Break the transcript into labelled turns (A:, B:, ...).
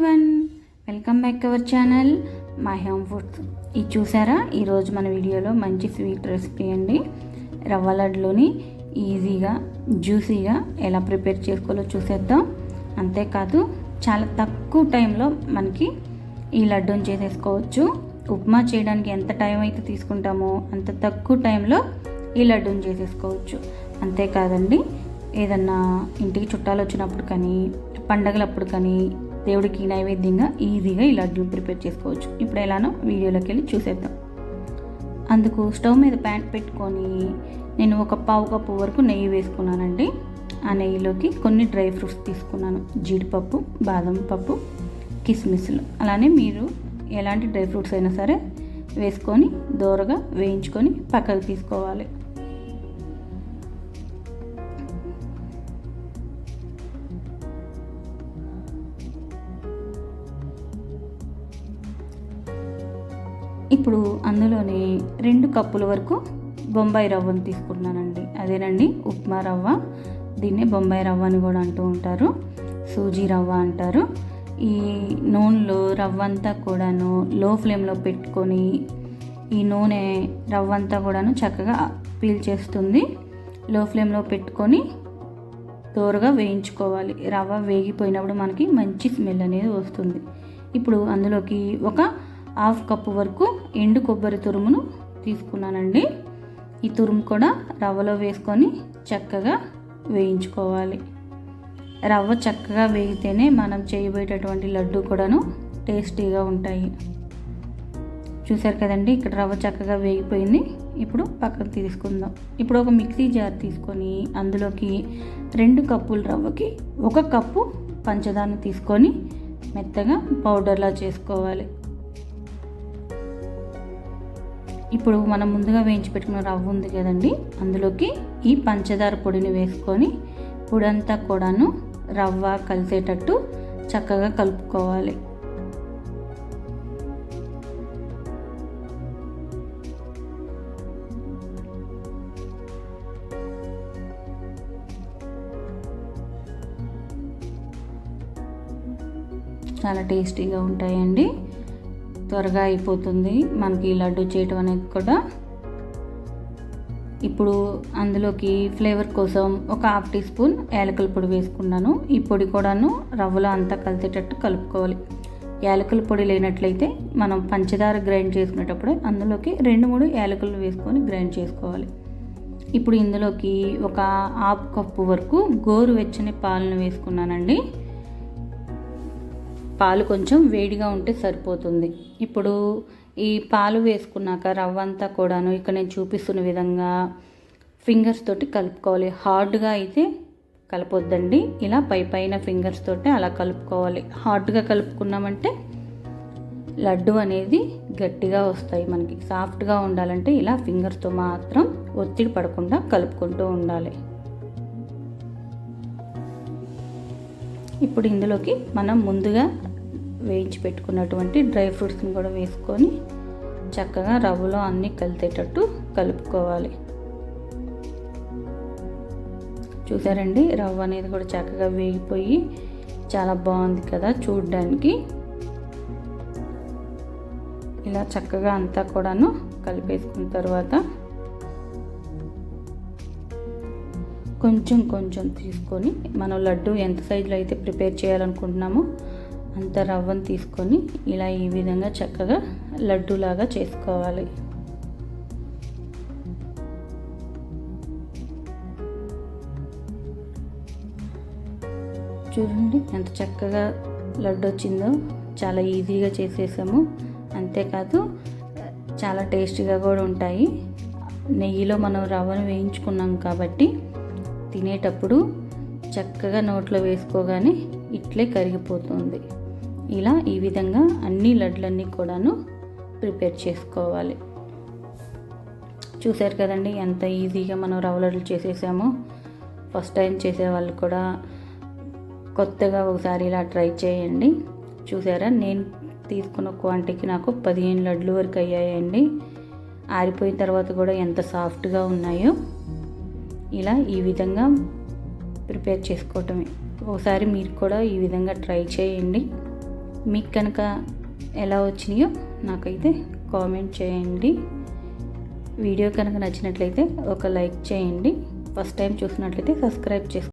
A: Everyone. Welcome back our channel. My home foods ఇది చూసారా? ఈరోజు మన వీడియోలో మంచి స్వీట్ రెసిపీ అండి. రవ్వ లడ్డుని ఈజీగా జ్యూసీగా ఎలా ప్రిపేర్ చేసుకోవాలో చూసేద్దాం. అంతేకాదు చాలా తక్కువ టైంలో మనకి ఈ లడ్డూని చేసేసుకోవచ్చు. ఉప్మా చేయడానికి ఎంత టైం అయితే తీసుకుంటామో అంత తక్కువ టైంలో ఈ లడ్డూని చేసేసుకోవచ్చు. అంతేకాదండి ఏదన్నా ఇంటికి చుట్టాలు వచ్చినప్పుడు కానీ పండగలప్పుడు కానీ దేవుడికి నైవేద్యంగా ఈజీగా ఈ లడ్డూలు ప్రిపేర్ చేసుకోవచ్చు. ఇప్పుడు ఎలానో వీడియోలోకి వెళ్ళి చూసేద్దాం. అందుకు స్టవ్ మీద ప్యాన్ పెట్టుకొని నేను ఒక పావు కప్పు వరకు నెయ్యి వేసుకున్నానండి. ఆ నెయ్యిలోకి కొన్ని డ్రై ఫ్రూట్స్ తీసుకున్నాను. జీడిపప్పు బాదం పప్పు కిస్మిస్లు. అలానే మీరు ఎలాంటి డ్రై ఫ్రూట్స్ అయినా సరే వేసుకొని దోరగా వేయించుకొని పక్కకు తీసుకోవాలి. ఇప్పుడు అందులోనే రెండు కప్పుల వరకు బొంబాయి రవ్వను తీసుకుంటున్నానండి. అదేనండి ఉప్మా రవ్వ. దీన్నే బొంబాయి రవ్వ అని కూడా అంటూ ఉంటారు. సూజీ రవ్వ అంటారు. ఈ నూనెలో రవ్వ అంతా కూడాను లో ఫ్లేమ్లో పెట్టుకొని ఈ నూనె రవ్వ అంతా కూడాను చక్కగా పీల్చేస్తుంది. లో ఫ్లేమ్లో పెట్టుకొని దోరగా వేయించుకోవాలి. రవ్వ వేగిపోయినప్పుడు మనకి మంచి స్మెల్ అనేది వస్తుంది. ఇప్పుడు అందులోకి ఒక హాఫ్ కప్పు వరకు ఎండు కొబ్బరి తురుమును తీసుకున్నానండి. ఈ తురుము కూడా రవ్వలో వేసుకొని చక్కగా వేయించుకోవాలి. రవ్వ చక్కగా వేగితేనే మనం చేయబోయేటటువంటి లడ్డు కూడాను టేస్టీగా ఉంటాయి. చూసారు కదండి ఇక్కడ రవ్వ చక్కగా వేగిపోయింది. ఇప్పుడు పక్కకు తీసుకుందాం. ఇప్పుడు ఒక మిక్సీ జార్ తీసుకొని అందులోకి రెండు కప్పుల రవ్వకి ఒక కప్పు పంచదార తీసుకొని మెత్తగా పౌడర్లా చేసుకోవాలి. ఇప్పుడు మనం ముందుగా వేయించి పెట్టుకున్న రవ్వ ఉంది కదండి. అందులోకి ఈ పంచదార పొడిని వేసుకొని పొడంతా కూడాను రవ్వ కలిసేటట్టు చక్కగా కలుపుకోవాలి. చాలా టేస్టీగా ఉంటాయండి. త్వరగా అయిపోతుంది. మనకి లడ్డు చేయటం అనేది కూడా. ఇప్పుడు అందులోకి ఫ్లేవర్ కోసం ఒక హాఫ్ టీ స్పూన్ యాలకుల పొడి వేసుకున్నాను. ఈ పొడి కూడాను రవ్వలో అంతా కలిసేటట్టు కలుపుకోవాలి. యాలకుల పొడి లేనట్లయితే మనం పంచదార గ్రైండ్ చేసుకునేటప్పుడు అందులోకి రెండు మూడు యాలకులు వేసుకొని గ్రైండ్ చేసుకోవాలి. ఇప్పుడు ఇందులోకి ఒక హాఫ్ కప్పు వరకు గోరు వెచ్చని పాలను వేసుకున్నానండి. పాలు కొంచెం వేడిగా ఉంటే సరిపోతుంది. ఇప్పుడు ఈ పాలు వేసుకున్నాక రవ్వ అంతా కూడాను ఇక్కడ నేను చూపిస్తున్న విధంగా ఫింగర్స్ తోటి కలుపుకోవాలి. హార్డ్గా అయితే కలపొద్దండి. ఇలా పై పైన ఫింగర్స్ తోటి అలా కలుపుకోవాలి. హార్డ్గా కలుపుకున్నామంటే లడ్డు అనేది గట్టిగా వస్తాయి మనకి. సాఫ్ట్గా ఉండాలంటే ఇలా ఫింగర్స్తో మాత్రం ఒత్తిడి పడకుండా కలుపుకుంటూ ఉండాలి. ఇప్పుడు ఇందులోకి మనం ముందుగా వేయించి పెట్టుకున్నటువంటి డ్రై ఫ్రూట్స్ని కూడా వేసుకొని చక్కగా రవ్వలో అన్నీ కలిసేటట్టు కలుపుకోవాలి. చూసారండి? రవ్వ అనేది కూడా చక్కగా వేగిపోయి చాలా బాగుంది కదా చూడడానికి. ఇలా చక్కగా అంతా కూడాను కలిపేసుకున్న తర్వాత కొంచెం కొంచెం తీసుకొని మనం లడ్డు ఎంత సైజులో అయితే ప్రిపేర్ చేయాలనుకుంటున్నామో అంత రవ్వను తీసుకొని ఇలా ఈ విధంగా చక్కగా లడ్డూలాగా చేసుకోవాలి. చూడండి ఎంత చక్కగా లడ్డు వచ్చిందో చాలా ఈజీగా చేసేసాము. అంతేకాదు చాలా టేస్టీగా కూడా ఉంటాయి. నెయ్యిలో మనం రవ్వను వేయించుకున్నాం కాబట్టి తినేటప్పుడు చక్కగా నోట్లో వేసుకోగానే ఇట్లే కరిగిపోతుంది. ఇలా ఈ విధంగా అన్ని లడ్లన్నీ కూడాను ప్రిపేర్ చేసుకోవాలి. చూసారు కదండి ఎంత ఈజీగా మనం రవ్వ లడ్లు చేసేసామో. ఫస్ట్ టైం చేసేవాళ్ళు కూడా కొత్తగా ఒకసారి ఇలా ట్రై చేయండి. చూసారా నేను తీసుకున్న క్వాంటిటీకి నాకు పదిహేను లడ్లు వరకు అయ్యాయండి. ఆరిపోయిన తర్వాత కూడా ఎంత సాఫ్ట్గా ఉన్నాయో ఇలా ఈ విధంగా ప్రిపేర్ చేసుకోవటమే. ఒకసారి మీరు కూడా ఈ విధంగా ట్రై చేయండి. మీకు కనుక ఎలా వచ్చినాయో నాకైతే కామెంట్ చేయండి. వీడియో కనుక నచ్చినట్లయితే ఒక లైక్ చేయండి. ఫస్ట్ టైం చూసినట్లయితే సబ్స్క్రైబ్ చేసుకోండి